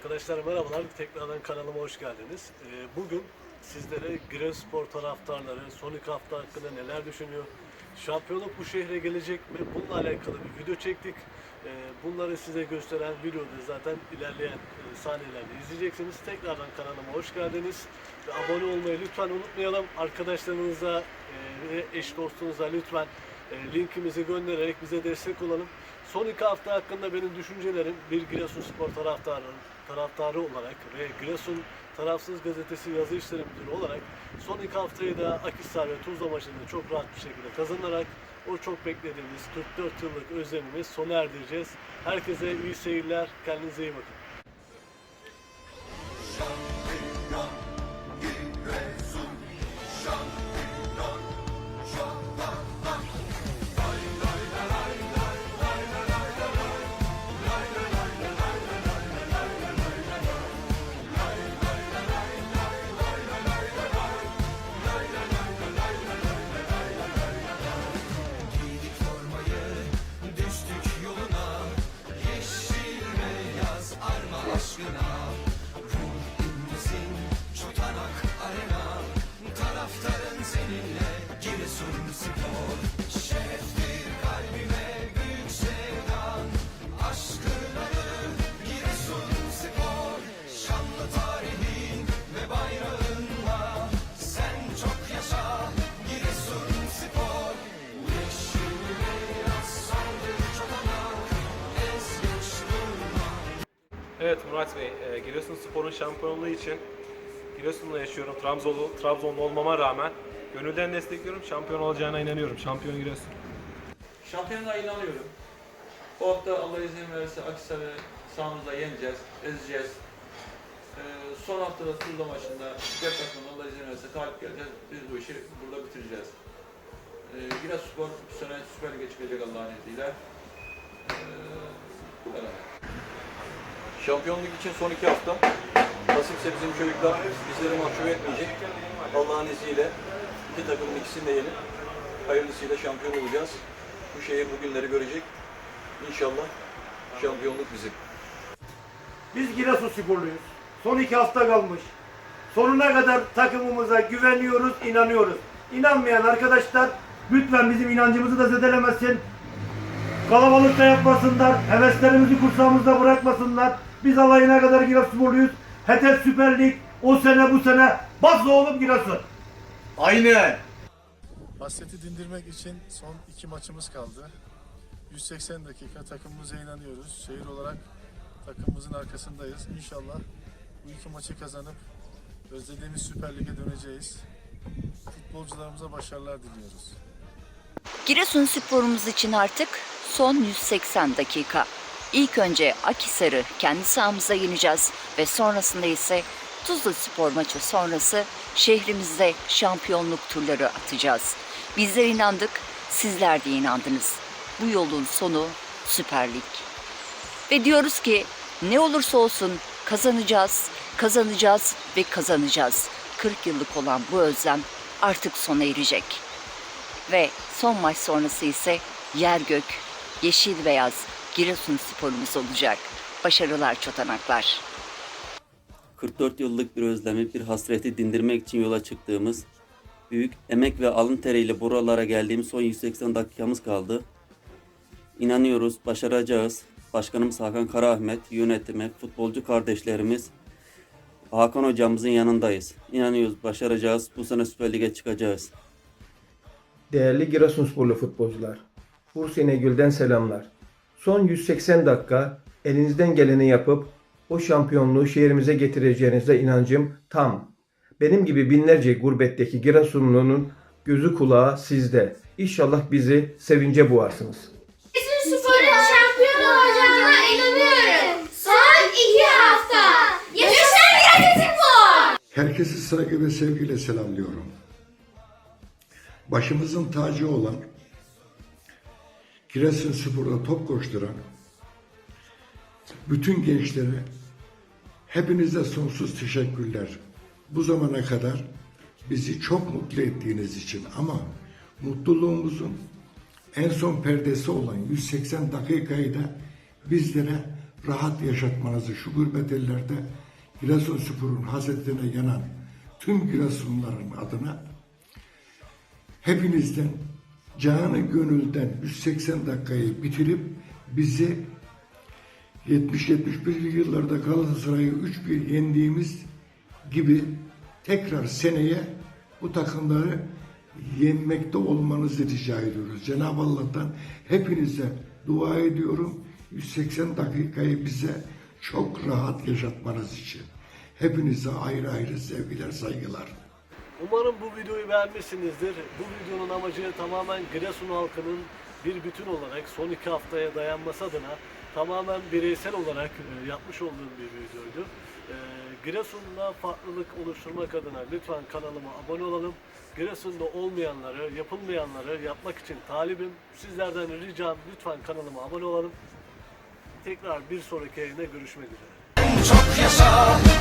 Arkadaşlar merhabalar. Tekrardan kanalıma hoş geldiniz. Ee, Bugün sizlere Giresunspor taraftarları son iki hafta hakkında neler düşünüyor? Şampiyonluk bu şehre gelecek mi? Bununla alakalı bir video çektik. Ee, Bunları size gösteren videoda zaten ilerleyen e, sahnelerde izleyeceksiniz. Tekrardan kanalıma hoş geldiniz. Ve abone olmayı lütfen unutmayalım. Arkadaşlarınıza e, ve eş dostunuza lütfen linkimizi göndererek bize destek olalım. Son iki hafta hakkında benim düşüncelerim bir Giresunspor taraftarı, taraftarı olarak ve Giresun Tarafsız Gazetesi yazı işleri müdürü olarak son iki haftayı da Akhisar ve Tuzla maçında çok rahat bir şekilde kazanarak o çok beklediğimiz 44 yıllık özlemimiz sona erdireceğiz. Herkese iyi seyirler, kendinize iyi bakın. Evet Murat Bey, e, Giresunspor'un şampiyonluğu için Giresun'da yaşıyorum. Trabzonlu, Trabzonlu olmama rağmen gönülden destekliyorum. Şampiyon olacağına inanıyorum. Şampiyon Giresun. Şampiyonluğa inanıyorum. Bu hafta Allah izin verirse Akhisar'ı sahamızda yeneceğiz, ezeceğiz. Ee, son haftada Tuzla maçında deplasmanda Allah izin verirse galip geleceğiz. Biz bu işi burada bitireceğiz. Ee, Giresunspor bu sene Süper Lig'e çıkacak Allah'ın izniyle. Ee. Şampiyonluk için son iki hafta nasipse bizim çocuklar bizleri mahcup etmeyecek. Allah'ın izniyle iki takımın ikisini de yenip hayırlısıyla şampiyon olacağız. Bu şehir bu günleri görecek. İnşallah şampiyonluk bizim. Biz Giresunsporluyuz. Son iki hafta kalmış. Sonuna kadar takımımıza güveniyoruz, inanıyoruz. İnanmayan arkadaşlar lütfen bizim inancımızı da zedelemesin. Kalabalıkta yapmasınlar, heveslerimizi kursağımızda bırakmasınlar. Biz alayına kadar Giresunsporluyuz. Hedef Süper Lig, o sene bu sene. Bas oğlum Giresun. Aynen. Hasreti dindirmek için son iki maçımız kaldı. 180 dakika takımımıza inanıyoruz. Şehir olarak takımımızın arkasındayız. İnşallah bu iki maçı kazanıp özlediğimiz Süper Lig'e döneceğiz. Futbolcularımıza başarılar diliyoruz. Giresun sporumuz için artık son 180 dakika. İlk önce Akhisar'ı kendi sahamıza yeneceğiz ve sonrasında ise Tuzla Spor maçı sonrası şehrimizde şampiyonluk turları atacağız. Bizler inandık, sizler de inandınız. Bu yolun sonu Süper Lig. Ve diyoruz ki ne olursa olsun kazanacağız, kazanacağız ve kazanacağız. 40 yıllık olan bu özlem artık sona erecek. Ve son maç sonrası ise yer gök, yeşil beyaz Giresun sporumuz olacak. Başarılar çotanaklar. 44 yıllık bir özlemi, bir hasreti dindirmek için yola çıktığımız, büyük emek ve alın teriyle buralara geldiğimiz son 180 dakikamız kaldı. İnanıyoruz, başaracağız. Başkanımız Hakan Karaahmet, yönetimi, futbolcu kardeşlerimiz, Hakan hocamızın yanındayız. İnanıyoruz, başaracağız. Bu sene Süper Lig'e çıkacağız. Değerli Giresunsporlu futbolcular, Bursa İnegül'den selamlar. Son 180 dakika elinizden geleni yapıp o şampiyonluğu şehrimize getireceğinize inancım tam. Benim gibi binlerce gurbetteki Giresunlu'nun gözü kulağı sizde. İnşallah bizi sevince boğarsınız. Spor'un şampiyon olacağına inanıyorum. Son iki hafta. Yaşasın Giresunspor! Herkesi saygı ve sevgiyle selamlıyorum. Başımızın tacı olan, Giresunspor'da top koşturan, bütün gençlere hepinize sonsuz teşekkürler. Bu zamana kadar bizi çok mutlu ettiğiniz için ama mutluluğumuzun en son perdesi olan 180 dakikayı da bizlere rahat yaşatmanızı şu gurbet ellerde Giresunspor'un hasretine yanan tüm Giresunluların adına hepinizden canı gönülden 180 dakikayı bitirip bizi 70-71 yıllarda Galatasaray'ı 3-1 yendiğimiz gibi tekrar seneye bu takımları yenmekte olmanızı rica ediyoruz. Cenab-ı Allah'tan hepinize dua ediyorum. 180 dakikayı bize çok rahat yaşatmanız için. Hepinize ayrı ayrı sevgiler, saygılar. Umarım bu videoyu beğenmişsinizdir. Bu videonun amacı tamamen Giresun halkının bir bütün olarak son iki haftaya dayanması adına tamamen bireysel olarak e, yapmış olduğum bir videoydu. E, Giresun'da farklılık oluşturmak adına lütfen kanalıma abone olalım. Giresun'da olmayanları, yapılmayanları yapmak için talibim. Sizlerden ricam lütfen kanalıma abone olalım. Tekrar bir sonraki yayında görüşmek üzere. Çok